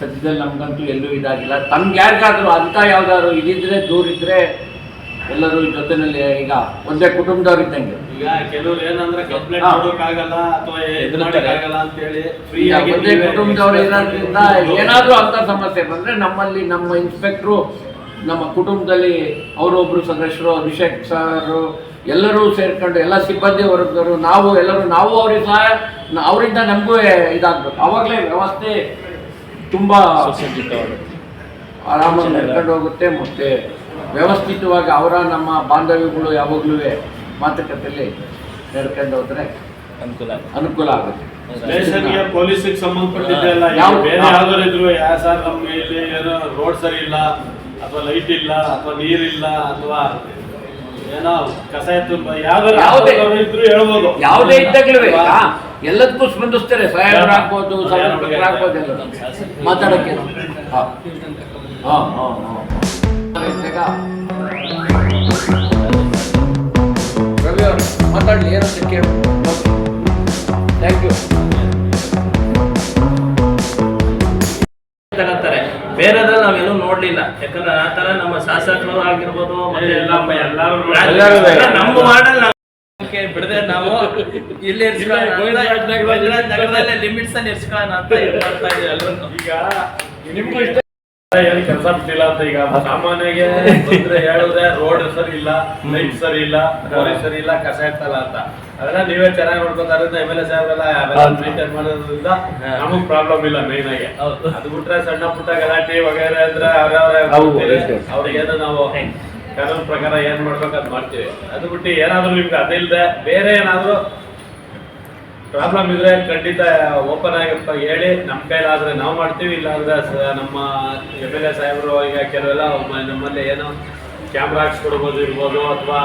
ಸದ್ಯದಲ್ಲಿ ನಮ್ಗಂತೂ ಎಲ್ಲೂ ಇದಾಗಿಲ್ಲ. ತಮ್ಗೆ ಯಾರಿಗಾದ್ರೂ ಅಂತ ಯಾವ್ದಾದ್ರು ಇದಿದ್ರೆ ದೂರಿದ್ರೆ ಎಲ್ಲರೂ ಜೊತೆನಲ್ಲಿ ಈಗ ಒಂದೇ ಕುಟುಂಬದವ್ರು ಇದ್ದಂಗೆ. ಈಗ ಕೆಲವರು ಏನಂದ್ರೆ ಕಂಪ್ಲೇಂಟ್ ಮಾಡೋಕ್ಕಾಗಲ್ಲ ಅಥವಾ ಇದು ಫ್ರೀ ಆಗಿ ಒಂದೇ ಕುಟುಂಬದವ್ರು ಇರೋದ್ರಿಂದ. ಏನಾದರೂ ಅಂತ ಸಮಸ್ಯೆ ಬಂದ್ರೆ ನಮ್ಮಲ್ಲಿ ನಮ್ಮ ಇನ್ಸ್ಪೆಕ್ಟ್ರು ನಮ್ಮ ಕುಟುಂಬದಲ್ಲಿ ಅವರೊಬ್ರು ಸದಸ್ಯರು ಅಭಿಷೇಕ್ ಸರ್ ಎಲ್ಲರೂ ಸೇರ್ಕೊಂಡು ಎಲ್ಲ ಸಿಬ್ಬಂದಿ ವರ್ಗದವರು ನಾವು ಎಲ್ಲರೂ ನಾವು ಅವ್ರಿಗೆ ಸಹ ಅವರಿಂದ ನಮಗೂ ಇದಾಗಬೇಕು. ಅವಾಗಲೇ ವ್ಯವಸ್ಥೆ ತುಂಬ ಆರಾಮಾಗಿ ನಡ್ಕೊಂಡು ಹೋಗುತ್ತೆ ಮತ್ತು ವ್ಯವಸ್ಥಿತವಾಗಿ ಅವರ ನಮ್ಮ ಬಾಂಧವ್ಯಗಳು ಯಾವಾಗಲೂ ಮಾತುಕತೆಯಲ್ಲಿ ನಡ್ಕೊಂಡು ಹೋದ್ರೆ ಅನುಕೂಲ ಅನುಕೂಲ ಆಗುತ್ತೆ. ಸ್ಟೇಷನ್ಗೆ ಪೊಲೀಸಿಗೆ ಸಂಬಂಧಪಟ್ಟಿದ್ದೆಲ್ಲ ಬೇರೆ ಯಾವ- ಯಾವ್ದಾರು ಇದ್ರು ಯಾ ಸರ್ ನಮ್ಮ ಇಲ್ಲಿ ಏನೋ ರೋಡ್ ಸರಿ ಇಲ್ಲ ಅಥವಾ ಲೈಟ್ ಇಲ್ಲ ಅಥವಾ ನೀರಿಲ್ಲ ಅಥವಾ ಏನೋ ಕಸ ಎತ್ತು ಯಾವ್ದಾರು ಯಾವುದೇ- ಯಾವ್ದಾರು ಇದ್ರು ಹೇಳ್ಬೋದು. ಯಾವುದೇ ಇದ್ದಾಗಲೂ ಎಲ್ಲದಕ್ಕೂ ಸ್ಪಂದಿಸ್ತಾರೆ. ಸಾಹೇಬರು ಹಾಕ್ಬೋದು ಸಂಬಂಧಪಟ್ಟರು ಹಾಕ್ಬೋದು ಎಲ್ಲ ಮಾತಾಡೋಕ್ಕೆ. ಹಾಂ. ಹಾಂ ಹಾಂ ಹಾಂ. ರವಿ ಅವರು ಮಾತಾಡಲಿ ಏನಂತ ಕೇಳಿ. ಥ್ಯಾಂಕ್ ಯು ತಗತ್ತಾರೆ ಬೇರೆದ್ರಲ್ಲಿ ನಾವೆಲ್ಲೂ ನೋಡ್ಲಿಲ್ಲ. ಯಾಕಂದ್ರೆ ಆ ತರ ನಮ್ಮ ಶಾಸಕರು ಆಗಿರ್ಬೋದು ಮತ್ತೆ ಎಲ್ಲಪ್ಪ, ಎಲ್ಲರೂ ರಾಜ್ಯ- ಎಲ್ಲರೂ ನಮ್ಮ ಮಾಡಲ್ಲ ಬಿಡದೆ ನಾವು ಇಲ್ಲಿ ನಗರದಲ್ಲಿ- ಲಿಮಿಟ್ಸ್ ಅನ್ನ ಇರ್ಸ್ಕೊಳ್ಳೋಣ ಅಂತ ಹೇಳ್ತಾ ಇದೀವಿ ಎಲ್ಲರೂ ಈಗ ನಿಮ್ಗೂ ಇಷ್ಟ ಏನು ಕೆಲಸ ಬಿಟ್ಟಿಲ್ಲ ಅಂತ ಈಗ ಸಾಮಾನ್ಯಗೆ ಬಂದ್ರೆ ಹೇಳಿದ್ರೆ ರೋಡ್ ಸರಿ ಇಲ್ಲ ಲೈಟ್ ಸರಿ ಇಲ್ಲ ಪೊಲೀಸ್ ಸರಿ ಇಲ್ಲ ಕಸ ಇರ್ತಲ್ಲ ಅಂತ. ಅದನ್ನ ನೀವೇ ಚೆನ್ನಾಗಿ ನೋಡ್ಕೊತಾರೆ ಎಂ ಎಲ್ ಎ ಸಾಹೇಬ್ ಎಲ್ಲ ಮೇಂಟೈನ್ ಮಾಡೋದ್ರಿಂದ ನಮಗ್ ಪ್ರಾಬ್ಲಮ್ ಇಲ್ಲ ಮೇನ್ ಆಗಿ. ಅದು ಬಿಟ್ರೆ ಸಣ್ಣ ಪುಟ್ಟ ಗಲಾಟೆ ವಗೇರೆ ಅಂದ್ರೆ ಅವ್ರವ್ರೆ. ಅವ್ರಿಗೇನು ನಾವು. ಕಾನೂನು ಪ್ರಕಾರ ಏನ್ ಮಾಡ್ಬೇಕು ಅದು ಮಾಡ್ತೀವಿ. ಅದು ಬಿಟ್ಟು ಏನಾದ್ರೂ ನಿಮ್ಗೆ ಅದಿಲ್ಲದೆ ಬೇರೆ ಏನಾದರೂ ಪ್ರಾಬ್ಲಮ್ ಇದ್ರೆ ಖಂಡಿತ ಓಪನ್ ಆಗಿರ್ತ ಹೇಳಿ. ನಮ್ಮ ಕೈಲಾದ್ರೆ ನಾವು ಮಾಡ್ತೀವಿ, ಇಲ್ಲಾಂದ್ರೆ ನಮ್ಮ ಎಂ ಎಲ್ ಎ ಸಾಹೇಬರು, ಈಗ ಕೆಲವೆಲ್ಲ ನಮ್ಮಲ್ಲಿ ಏನೋ ಕ್ಯಾಮ್ರಾ ಹಾಕ್ಸ್ಕೊಡ್ಬೋದು, ಇರ್ಬೋದು, ಅಥವಾ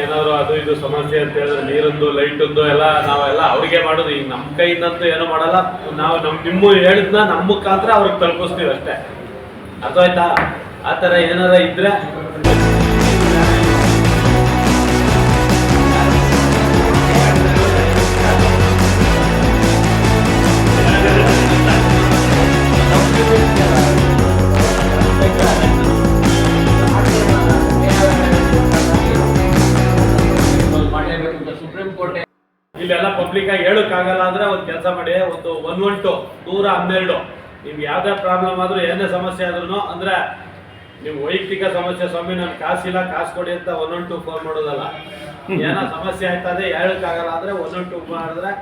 ಏನಾದ್ರು ಅದು ಇದು ಸಮಸ್ಯೆ ಅಂತ ಹೇಳಿದ್ರೆ ನೀರಿಂದು, ಲೈಟಂದು ಎಲ್ಲ ನಾವೆಲ್ಲ ಅವ್ರಿಗೆ ಮಾಡೋದು. ಈಗ ನಮ್ಮ ಕೈಯಿಂದಂತೂ ಏನೂ ಮಾಡಲ್ಲ. ನಾವು ನಮ್ಮ ನಿಮ್ಮ ಹೇಳಿದ್ನ ನಮ್ಮ ಮುಖಾಂತರ ಅವ್ರಿಗೆ ತಲುಪಿಸ್ತೀವಿ ಅಷ್ಟೇ. ಅರ್ಥಾಯ್ತಾ ಆ ಥರ ಏನಾರ ಇದ್ರೆ ಸುಪ್ರೀಂ ಕೋರ್ಟ್ ಇಲ್ಲೆಲ್ಲ ಪಬ್ಲಿಕ್ ಆಗಿ ಹೇಳಕ್ಕಾಗಲ್ಲ ಅಂದ್ರೆ ಒಂದು ಕೆಲಸ ಮಾಡಿ ಒಂದು ಒನ್ ಒನ್ ಟು ನೂರ ಹನ್ನೆರಡು. ನಿಮ್ಗೆ ಯಾವ್ದೇ ಪ್ರಾಬ್ಲಮ್ ಆದ್ರೂ ಏನೇ ಸಮಸ್ಯೆ ಆದ್ರೂ ಅಂದ್ರೆ ನಿಮ್ ವೈಯಕ್ತಿಕ ಸಮಸ್ಯೆ ಸ್ವಾಮಿ ನಾನು ಕಾಸಿಲ್ಲ ಕಾಸು ಕೊಡಿ ಅಂತ ಒನ್ ಒನ್ ಟು ಫೋನ್ ಮಾಡೋದಲ್ಲ. ಏನೋ ಸಮಸ್ಯೆ ಆಯ್ತದೆ ಹೇಳೋಕ್ಕಾಗಲ್ಲ ಅಂದ್ರೆ ಒನ್ ಒನ್ ಟು ಮಾಡಿದ್ರೆ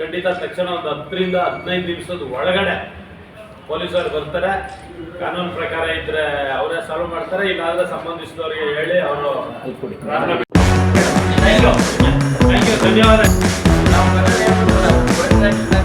ಖಂಡಿತ ತಕ್ಷಣ ಒಂದು ಹತ್ತರಿಂದ ಹದಿನೈದು ನಿಮಿಷದ ಒಳಗಡೆ ಪೊಲೀಸರು ಬರ್ತಾರೆ. ಕಾನೂನು ಪ್ರಕಾರ ಇದ್ರೆ ಅವರೇ ಸಾಲ್ವ್ ಮಾಡ್ತಾರೆ ಇಲ್ಲಾಂದ್ರೆ ಸಂಬಂಧಿಸಿದವರಿಗೆ ಹೇಳಿ ಅವರು Thank you.